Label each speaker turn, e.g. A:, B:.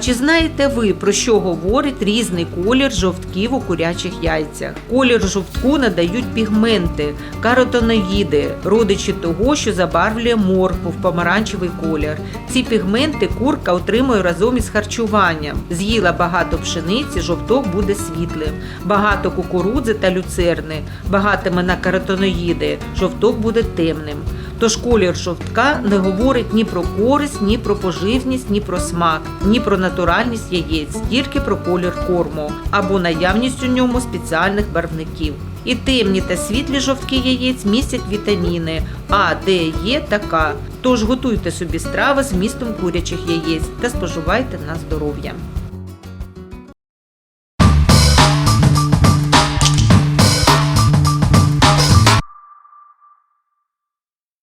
A: Чи знаєте ви, про що говорить різний колір жовтків у курячих яйцях? Колір жовтку надають пігменти, каротиноїди, родичі того, що забарвлює моркву в помаранчевий колір. Ці пігменти курка отримує разом із харчуванням. З'їла багато пшениці, жовток буде світлим, багато кукурудзи та люцерни, багатиме на каротиноїди, жовток буде темним. Тож колір жовтка не говорить ні про користь, ні про поживність, ні про смак, ні про натуральність яєць, тільки про колір корму або наявність у ньому спеціальних барвників. І темні та світлі жовтки яєць містять вітаміни А, Д, Е та К. Тож готуйте собі страви з містом курячих яєць та споживайте на здоров'я.